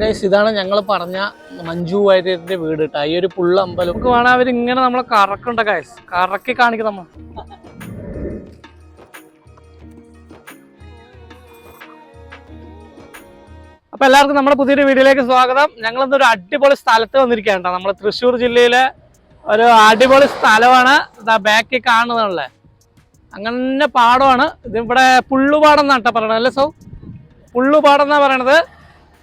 Guys ഇതാണ് ഞങ്ങൾ പറഞ്ഞ മഞ്ജു വാര്യരുടെ വീട് കേട്ടോ ഈ ഒരു പുള്ള അമ്പലം. നമുക്ക് വേണം അവർ ഇങ്ങനെ നമ്മളെ കറക്കണ്ട ഗൈസ് കറക്കി കാണിക്കും നമ്മൾ അപ്പൊ എല്ലാവർക്കും നമ്മുടെ പുതിയൊരു വീഡിയോയിലേക്ക് സ്വാഗതം. ഞങ്ങൾ ഇന്നൊരു അടിപൊളി സ്ഥലത്ത് വന്നിരിക്കുകയാണ് കേട്ടോ നമ്മൾ തൃശ്ശൂർ ജില്ലയിലെ ഒരു അടിപൊളി സ്ഥലമാണ്. ഇതാ ബാക്കിൽ കാണുന്നതാണല്ലേ? അങ്ങനെ പാടമാണ്. ഇതിവിടെ പുള്ളുപാടം എന്നാട്ടോ പറയണത്. അല്ലേ സൗ? പുള്ളുപാടം എന്നാ പറയണത്?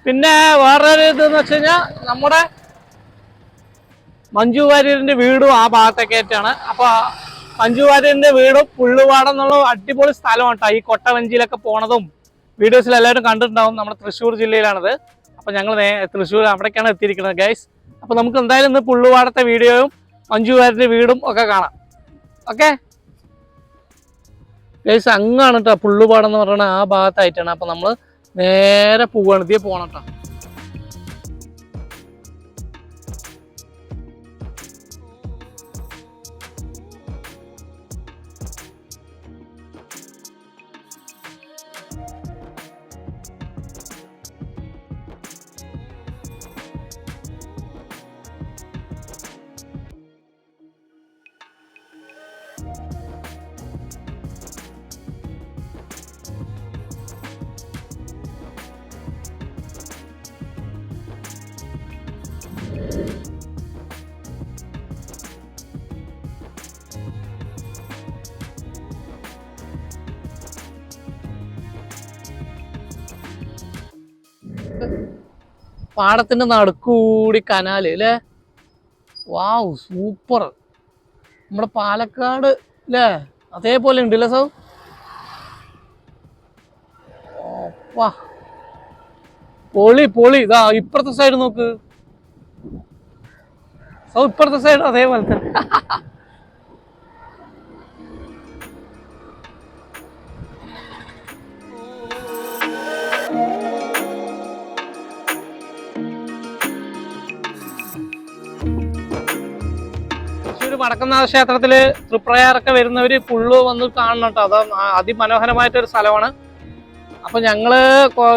പിന്നെ വേറൊരു ഇതെന്ന് വെച്ച് കഴിഞ്ഞാൽ നമ്മുടെ മഞ്ജു വാര്യരിന്റെ വീടും ആ ഭാഗത്തേക്കേറ്റാണ് അപ്പൊ മഞ്ജു വാര്യരിന്റെ വീടും പുള്ളുപാടം എന്നുള്ള അടിപൊളി സ്ഥലമാണ് കേട്ടോ ഈ കൊട്ടവഞ്ചിയിലൊക്കെ പോണതും വീഡിയോസിൽ എല്ലാവരും കണ്ടിട്ടുണ്ടാവും. നമ്മുടെ തൃശ്ശൂർ ജില്ലയിലാണത്. അപ്പൊ ഞങ്ങൾ തൃശ്ശൂർ അവിടേക്കാണ് എത്തിയിരിക്കുന്നത് ഗൈസ് അപ്പൊ നമുക്ക് എന്തായാലും ഇന്ന് പുള്ളുപാടത്തെ വീഡിയോയും മഞ്ജു വാര്യന്റെ വീടും ഒക്കെ കാണാം. ഓക്കെ ഗൈസ് അങ്ങാണ് കേട്ടോ പുള്ളുപാടം എന്ന് പറയുന്നത് ആ ഭാഗത്തായിട്ടാണ്. അപ്പൊ നമ്മൾ നേരെ പോവാണ്. ഇതേ പോണം പാടത്തിന്റെ നടുക്കൂടി കനാല് അല്ലേ വാവ് സൂപ്പർ. നമ്മുടെ പാലക്കാട് അല്ലേ അതേപോലെ ഉണ്ട് അല്ലേ സൗ വാ പൊളി പൊളി. ഇതാ ഇപ്പുറത്തെ സൈഡ് നോക്ക്. സൗ ഇപ്പുറത്തെ സൈഡ് അതേപോലെ തന്നെ. വടക്കനാഥ ക്ഷേത്രത്തിൽ തൃപ്രയാറൊക്കെ വരുന്നവര് ഫുള്ള് വന്ന് കാണണം അത് അതിമനോഹരമായിട്ടൊരു സ്ഥലമാണ്. അപ്പോൾ ഞങ്ങൾ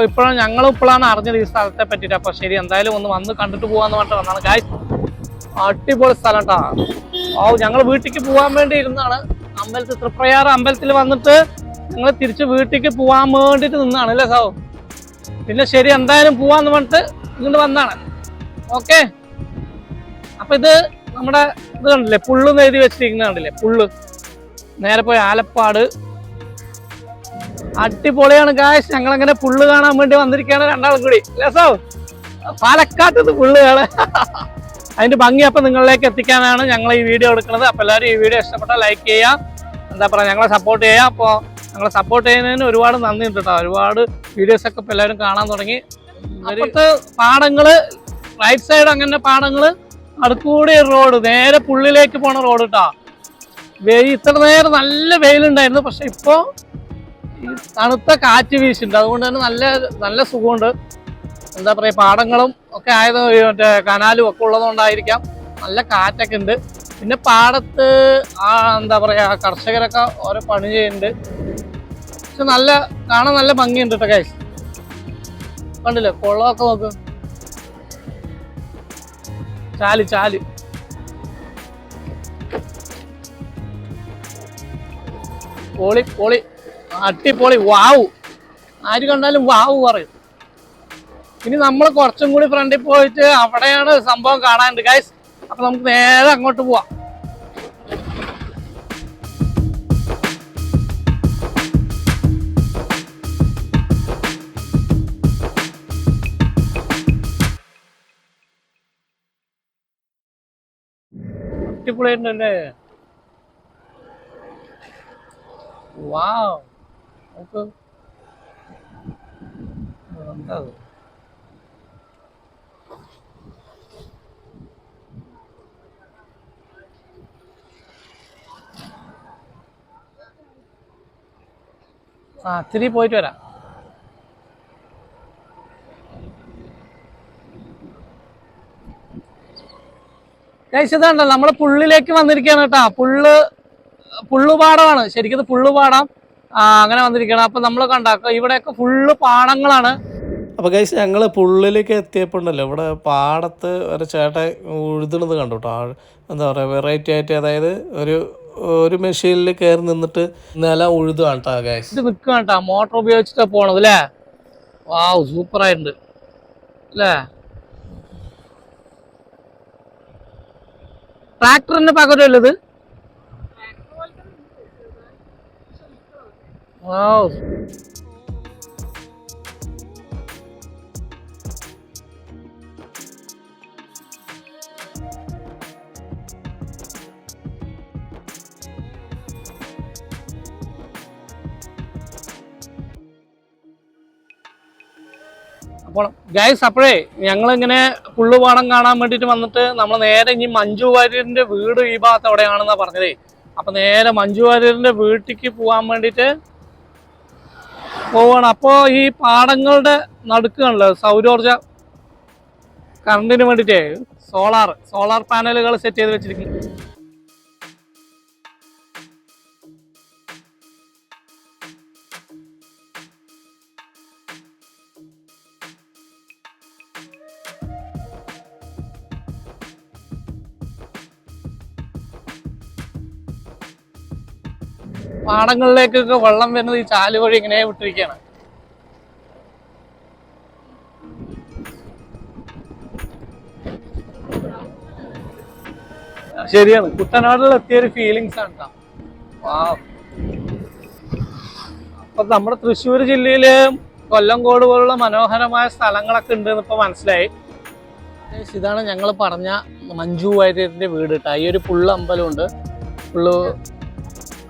ഇപ്പോഴും ഞങ്ങൾ ഇപ്പോഴാണ് അറിഞ്ഞത് ഈ സ്ഥലത്തെ പറ്റിയിട്ട് അപ്പൊ ശരി എന്തായാലും ഒന്ന് വന്ന് കണ്ടിട്ട് പോവാന്ന് പറഞ്ഞിട്ട് വന്നാണ് ഗായ് അടിപൊളി സ്ഥലം കേട്ടോ ഓ ഞങ്ങൾ വീട്ടിലേക്ക് പോകാൻ വേണ്ടി ഇരുന്നാണ്. അമ്പലത്തിൽ തൃപ്രയാർ അമ്പലത്തിൽ വന്നിട്ട് ഞങ്ങൾ തിരിച്ച് വീട്ടിലേക്ക് പോകാൻ വേണ്ടിയിട്ട് നിന്നാണ് അല്ലേ സാവും? പിന്നെ ശരി എന്തായാലും പോവാന്ന് പറഞ്ഞിട്ട് ഇങ്ങോട്ട് വന്നാണ് ഓക്കെ അപ്പൊ ഇത് നമ്മുടെ ഇത് കണ്ടില്ലേ? പുള്ളു എഴുതി വെച്ചിരിക്കുന്ന കണ്ടില്ലേ? പുള്ളു. നേരെ പോയി ആലപ്പാട്. അടിപൊളിയാണ് കാശ് ഞങ്ങൾ അങ്ങനെ പുള്ളു കാണാൻ വേണ്ടി വന്നിരിക്കുകയാണ് രണ്ടാളും കൂടി. രസോ പാലക്കാട്ട് നിന്ന് പുള്ളു കാണാൻ അതിന്റെ ഭംഗി അപ്പൊ നിങ്ങളിലേക്ക് എത്തിക്കാനാണ് ഞങ്ങൾ ഈ വീഡിയോ എടുക്കുന്നത്. അപ്പൊ എല്ലാവരും ഈ വീഡിയോ ഇഷ്ടപ്പെട്ടാൽ ലൈക്ക് ചെയ്യാം. എന്താ പറയാ ഞങ്ങളെ സപ്പോർട്ട് ചെയ്യാം. അപ്പോൾ ഞങ്ങളെ സപ്പോർട്ട് ചെയ്യുന്നതിന് ഒരുപാട് നന്ദി ഉണ്ട് കേട്ടോ ഒരുപാട് വീഡിയോസ് ഒക്കെ എല്ലാവരും കാണാൻ തുടങ്ങി. പാടങ്ങൾ റൈറ്റ് സൈഡ് അങ്ങനെ പാടങ്ങൾ അടുക്കൂടി റോഡ് നേരെ പുള്ളിലേക്ക് പോണ റോഡ് കേട്ടാ വെയിൽ ഇത്ര നേരം നല്ല വെയിലുണ്ടായിരുന്നു പക്ഷെ ഇപ്പോ ഈ തണുത്ത കാറ്റ് വീശുണ്ട്. അതുകൊണ്ട് തന്നെ നല്ല നല്ല സുഖമുണ്ട്. എന്താ പറയാ പാടങ്ങളും ഒക്കെ ആയത് മറ്റേ കനാലും ഒക്കെ ഉള്ളതുകൊണ്ടായിരിക്കാം. നല്ല കാറ്റൊക്കെ ഉണ്ട് പിന്നെ പാടത്ത് ആ എന്താ പറയാ കർഷകരൊക്കെ ഓരോ പണി ചെയ്യുന്നുണ്ട്. പക്ഷെ നല്ല കാണാൻ നല്ല ഭംഗിയുണ്ട് കേട്ടോ കേസ് കണ്ടില്ലേ കുളമൊക്കെ നോക്ക്. ചാൽ ചാൽ. പൊളി പൊളി. അട്ടിപ്പൊളി വാവു. ആര് കണ്ടാലും വാവു പറയും. ഇനി നമ്മൾ കുറച്ചും കൂടി ഫ്രണ്ടിൽ പോയിട്ട് അവിടെയാണ് സംഭവം കാണാനുണ്ട്. ഗൈസ് അപ്പൊ നമുക്ക് നേരെ അങ്ങോട്ട് പോവാം. അടിപൊളിയായിട്ടുണ്ടല്ലേ വാവ് നോക്ക് എന്താ അത്? ആ ഇത്തിരി പോയിട്ട് വരാം ഇതാണ്ടല്ലോ നമ്മൾ പുള്ളിലേക്ക് വന്നിരിക്കുകയാണ് കേട്ടാ. പുള്ള് പുള്ളുപാടമാണ് ശരിക്കും പുള്ളുപാടം അങ്ങനെ വന്നിരിക്കുകയാണ്. അപ്പൊ നമ്മൾ കണ്ടാക്ക ഇവിടെയൊക്കെ ഫുള്ള് പാടങ്ങളാണ്. അപ്പോൾ ഗൈസ് ഞങ്ങൾ പുള്ളിലേക്ക് എത്തിയപ്പോണ്ടല്ലോ. ഇവിടെ പാടത്ത് ഒരു ചേട്ടൻ ഉഴുതുന്നത് കണ്ടു കേട്ടോ. എന്താ പറയുക വെറൈറ്റി ആയിട്ട് അതായത് ഒരു ഒരു മെഷീനിൽ കയറി നിന്നിട്ട് നില ഉഴുതുകയാണ് കേട്ടോ ഗൈസ് ഇത് നിൽക്കുകയാണ് കേട്ടോ മോട്ടർ ഉപയോഗിച്ചിട്ടാ പോണത് അല്ലേ വാവ് സൂപ്പർ ആയിട്ടുണ്ട്. അല്ലേ ട്രാക്ടറിന്റെ പകരമുള്ളത്? ഇത് അപ്പോൾ ഗൈസ് അപ്പോഴേ ഞങ്ങളിങ്ങനെ പുള്ളുപാടം കാണാൻ വേണ്ടിയിട്ട് വന്നിട്ട് നമ്മൾ നേരെ ഇനി മഞ്ജു വാര്യരിന്റെ വീട് ഈ ഭാഗത്ത് എവിടെയാണെന്നാ പറഞ്ഞതേ. അപ്പൊ നേരെ മഞ്ജു വാര്യരിന്റെ വീട്ടിലേക്ക് പോകാൻ വേണ്ടിയിട്ട് പോവാണ്. അപ്പോൾ ഈ പാടങ്ങളുടെ നടുക്കാണല്ലോ സൗരോർജ കറണ്ടിന് വേണ്ടിയിട്ടേ സോളാർ സോളാർ പാനലുകൾ സെറ്റ് ചെയ്ത് വെച്ചിരിക്കുന്നു. പാടങ്ങളിലേക്കൊക്കെ വെള്ളം വരുന്നത് ഈ ചാൽ വഴി ഇങ്ങനെ വിട്ടിരിക്കുകയാണ്. ശരിയാണ്. കുട്ടനാട്ടിൽ എത്തിയ ഒരു ഫീലിങ്സ് ആണ്. അപ്പൊ നമ്മുടെ തൃശ്ശൂർ ജില്ലയിൽ കൊല്ലംകോട് പോലുള്ള മനോഹരമായ സ്ഥലങ്ങളൊക്കെ ഉണ്ട് ഇപ്പൊ മനസ്സിലായി. ഇതാണ് ഞങ്ങൾ പറഞ്ഞ മഞ്ജു വാര്യറിന്റെ വീട് കേട്ടോ ഈ ഒരു പുള്ള അമ്പലമുണ്ട്. പുള്ളു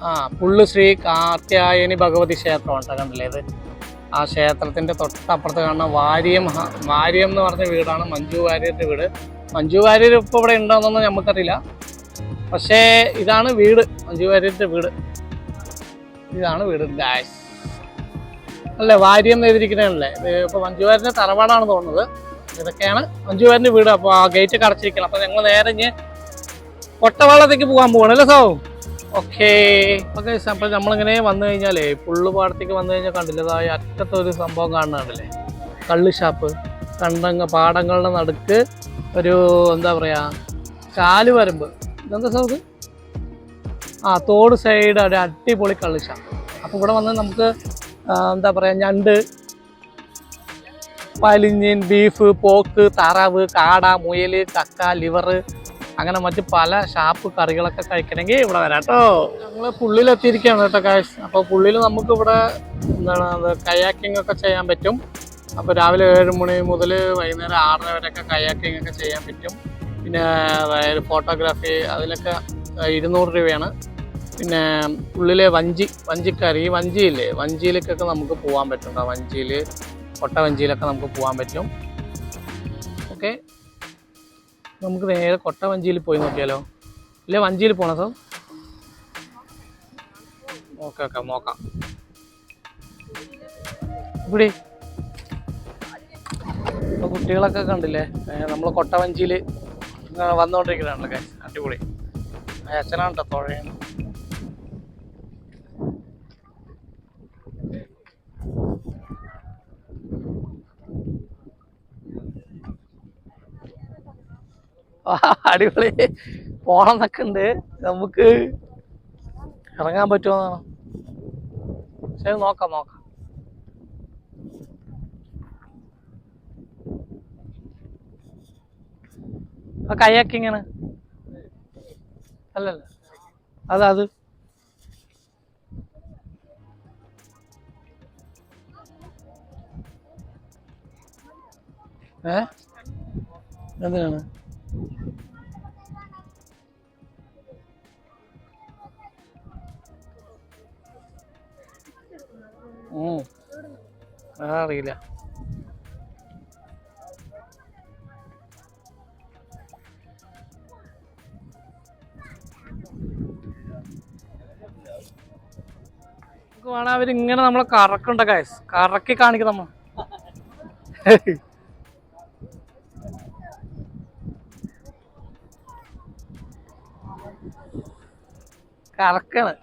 ആ പുള്ളു ശ്രീ കാർത്യായനി ഭഗവതി ക്ഷേത്രമാണ് കണ്ടില്ലേ? ഇത് ആ ക്ഷേത്രത്തിന്റെ തൊട്ടപ്പുറത്ത് കാണുന്ന വാര്യം വാര്യം എന്ന് പറഞ്ഞ വീടാണ് മഞ്ജു വാര്യരുടെ വീട്. മഞ്ജു വാര്യർ ഇപ്പോൾ ഇവിടെ ഉണ്ടോന്നൊന്നും നമുക്കറിയില്ല. പക്ഷേ ഇതാണ് വീട് മഞ്ജു വാര്യരുടെ വീട്. ഇതാണ് വീട് ഡാഷ് അല്ലേ വാര്യം എഴുതിയിരിക്കുന്നതല്ലേ ഇപ്പോൾ മഞ്ജു വാര്യന്റെ തറവാടാണ് തോന്നുന്നത്. ഇതൊക്കെയാണ് മഞ്ജു വാര്യന്റെ വീട്. അപ്പോൾ ആ ഗേറ്റ് അടച്ചിരിക്കണം അപ്പോൾ ഞങ്ങൾ നേരെ ഇഞ്ഞ് പൊട്ടവാളത്തേക്ക് പോകാൻ പോകണം അല്ലേ സോ ഓക്കേ. ഓക്കെ അപ്പോൾ നമ്മളിങ്ങനെ വന്നു കഴിഞ്ഞാലേ പുള്ളു പാടത്തേക്ക് വന്നു കഴിഞ്ഞാൽ കണ്ടില്ലതായ അറ്റത്തൊരു സംഭവം കാണുന്നുണ്ടല്ലേ? കള്ള് ഷാപ്പ്. കണ്ടങ്ങ പാടങ്ങളുടെ നടുക്ക് ഒരു എന്താ പറയാ കാൽ വരമ്പ്. ഇതെന്താ സൗകര്യം ആ തോട് സൈഡ് ഒരു അടിപൊളി കള്ള് ഷാപ്പ്. അപ്പോൾ ഇവിടെ വന്ന് നമുക്ക് എന്താ പറയാ ഞണ്ട് പലിഞ്ഞിൻ ബീഫ് പോക്ക് താറാവ് കാട മുയൽ കക്ക ലിവർ അങ്ങനെ മറ്റ് പല ഷാപ്പ് കറികളൊക്കെ കഴിക്കണമെങ്കിൽ ഇവിടെ വരാം കേട്ടോ. ഞങ്ങൾ പുള്ളിലെത്തിയിരിക്കുകയാണ് കേട്ടോ കാശ് അപ്പോൾ പുള്ളിൽ നമുക്ക് ഇവിടെ എന്താണ് കയാക്കിംഗ് ഒക്കെ ചെയ്യാൻ പറ്റും. അപ്പോൾ രാവിലെ ഏഴ് മണി മുതൽ വൈകുന്നേരം ആറര വരെയൊക്കെ കയാക്കിംഗ് ഒക്കെ ചെയ്യാൻ പറ്റും. പിന്നെ അതായത് ഫോട്ടോഗ്രാഫി അതിലൊക്കെ ഇരുന്നൂറ് രൂപയാണ്. പിന്നെ ഉള്ളിലെ വഞ്ചി വഞ്ചിക്കാരി ഈ വഞ്ചിയില്ലേ? വഞ്ചിയിലേക്കൊക്കെ നമുക്ക് പോകാൻ പറ്റും വഞ്ചിയിൽ കൊട്ട വഞ്ചിയിലൊക്കെ നമുക്ക് പോകാൻ പറ്റും. ഓക്കെ നമുക്ക് നേരെ കൊട്ട വഞ്ചിയിൽ പോയി നോക്കിയാലോ? ഇല്ല വഞ്ചിയിൽ പോണോ സാർ ഓക്കെ ഓക്കെ നോക്കാം. ഇവിടെ. ഇപ്പൊ കുട്ടികളൊക്കെ കണ്ടില്ലേ? നമ്മൾ കൊട്ടവഞ്ചിയിൽ വന്നുകൊണ്ടിരിക്കുന്നതാണല്ലോ അടിപൊളി. അച്ഛനാണ് കേട്ടോ തുഴയാണ് അടിപൊളി. പോണമെന്നൊക്കെ ഉണ്ട്. നമുക്ക് ഇറങ്ങാൻ പറ്റുമോന്നാണ്. ശരി നോക്കാം നോക്കാം. ആ കയാക്കിങ്ങാണ് അല്ലല്ല. അത് അത്. ഏ? എന്തിനാണ്? ആ, അറിയില്ല നമുക്ക് വേണം അവരിങ്ങനെ നമ്മളെ കറക്കുണ്ട കായസ് കറക്കി കാണിക്കും നമ്മ കറക്കാണ്.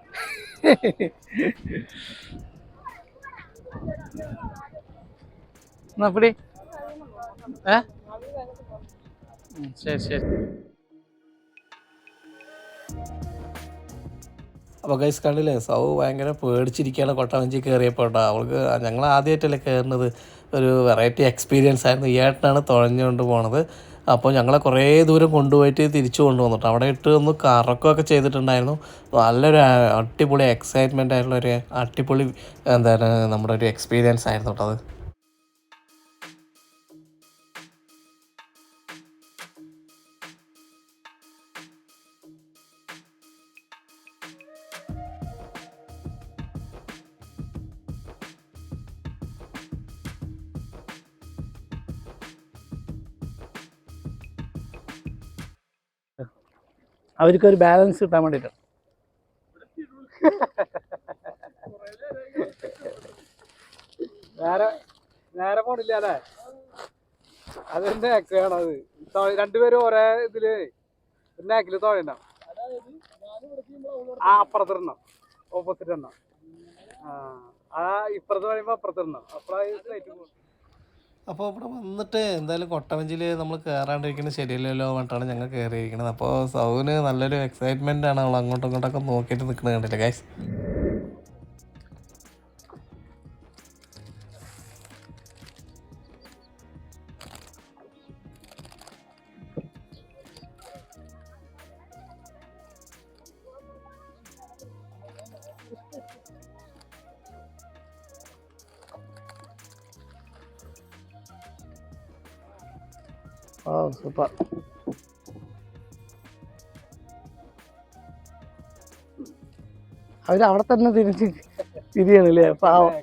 എന്നാ ഏ? ശരി ശരി. അപ്പോൾ ഗൈസ് കണ്ടില്ലേ സൗ ഭയങ്കര പേടിച്ചിരിക്കുകയാണ് കൊട്ടവഞ്ചി കയറിയപ്പോൾ കേട്ടോ. അവൾക്ക് ഞങ്ങൾ ആദ്യമായിട്ടല്ലേ കയറുന്നത്. ഒരു വെറൈറ്റി എക്സ്പീരിയൻസ് ആയിരുന്നു. ഈ ഏട്ടനാണ് തുഴഞ്ഞുകൊണ്ട് പോണത്. അപ്പോൾ ഞങ്ങളെ കുറേ ദൂരം കൊണ്ടുപോയിട്ട് തിരിച്ചു കൊണ്ടുവന്നിട്ട് അവിടെ ഇട്ട് ഒന്ന് കറക്കമൊക്കെ ചെയ്തിട്ടുണ്ടായിരുന്നു. നല്ലൊരു അടിപൊളി എക്സൈറ്റ്മെന്റ് ആയിട്ടുള്ള ഒരു അടിപൊളി എന്താണ് നമ്മുടെ ഒരു എക്സ്പീരിയൻസ് ആയിരുന്നു കേട്ടോ അത്. അവർക്കൊരു ബാലൻസ് കിട്ടാൻ വേണ്ടിട്ട് നേരെ നേരെ പോണില്ല അല്ലേ? അതെന്റെ നേക്കാണത് രണ്ടുപേരും ഒരേ ഇതിൽ എന്നെ നേക്കിൽ തോഴണം ആ അപ്പുറത്തിരണം ഓപ്പോസിറ്റ് എണ്ണം. ആ ഇപ്പുറത്ത് പറയുമ്പോ അപ്പുറത്തിരണം അപ്പഴാ സ്ട്രൈറ്റ് പോകും അപ്പോൾ ഇവിടെ വന്നിട്ട് എന്തായാലും കൊട്ടവഞ്ചിയിൽ നമ്മൾ കയറാണ്ടിരിക്കുന്നത് ശരിയല്ലല്ലോ പറഞ്ഞിട്ടാണ് ഞങ്ങൾ കയറിയിരിക്കുന്നത് അപ്പോൾ സൗന് നല്ലൊരു എക്സൈറ്റ്മെന്റ് ആണ് അവൾ അങ്ങോട്ടും ഇങ്ങോട്ടൊക്കെ നോക്കിയിട്ട് നിൽക്കുന്നത് കണ്ടില്ല ഗൈസ് ഓ സൂപ്പർ. അവർ അവിടെ തന്നെ തിരിച്ച് തിരിയണല്ലേ? പാവം.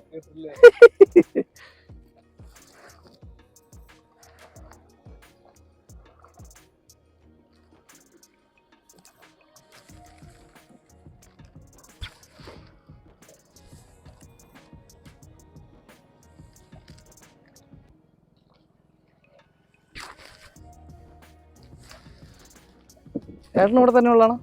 ചേട്ടൻ ഇവിടെ തന്നെ ഉള്ളതാണ്.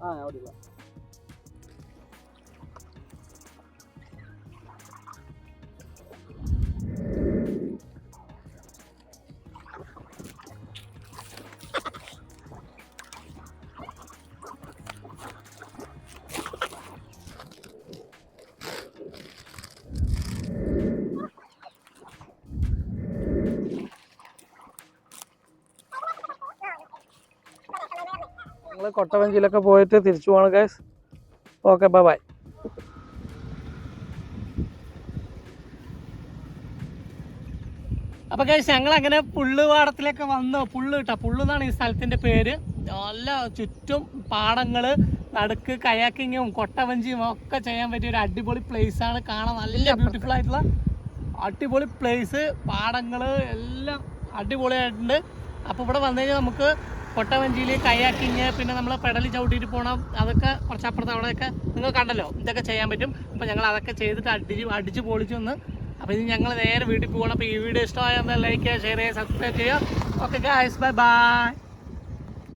ഞങ്ങൾ കൊട്ടവഞ്ചിയിലൊക്കെ പോയിട്ട് തിരിച്ചു പോകണം ഗൈസ് ഓക്കെ ബൈ ബൈ അപ്പൊ കഴിച്ച് ഞങ്ങൾ അങ്ങനെ പുള്ളുപാടത്തിലേക്ക് വന്നു. പുള്ളു കിട്ടാ പുള്ളു എന്നാണ് ഈ സ്ഥലത്തിന്റെ പേര്. നല്ല ചുറ്റും പാടങ്ങൾ നടുക്ക് കയാക്കിങ്ങും കൊട്ടവഞ്ചിയും ഒക്കെ ചെയ്യാൻ പറ്റിയ ഒരു അടിപൊളി പ്ലേസ് ആണ്. കാണാൻ നല്ല ബ്യൂട്ടിഫുൾ ആയിട്ടുള്ള അടിപൊളി പ്ലേസ് പാടങ്ങൾ എല്ലാം അടിപൊളിയായിട്ടുണ്ട്. അപ്പോൾ ഇവിടെ വന്നു കഴിഞ്ഞാൽ നമുക്ക് കൊട്ടവഞ്ചിയിൽ കയാക്കിങ് പിന്നെ നമ്മൾ പെടലി ചവിട്ടിയിട്ട് പോകണം അതൊക്കെ കുറച്ചപ്പുറത്ത് അവിടെയൊക്കെ നിങ്ങൾ കണ്ടല്ലോ ഇതൊക്കെ ചെയ്യാൻ പറ്റും. അപ്പോൾ ഞങ്ങൾ അതൊക്കെ ചെയ്തിട്ട് അടിച്ച് അടിച്ച് പൊളിച്ചു വന്ന് അപ്പോൾ ഇനി ഞങ്ങൾ നേരെ വീട്ടിൽ പോകണം. അപ്പോൾ ഈ വീഡിയോ ഇഷ്ടമായ ലൈക്ക് ചെയ്യുക ഷെയർ ചെയ്യുക സബ്സ്ക്രൈബ് ചെയ്യുക. Okay guys bye bye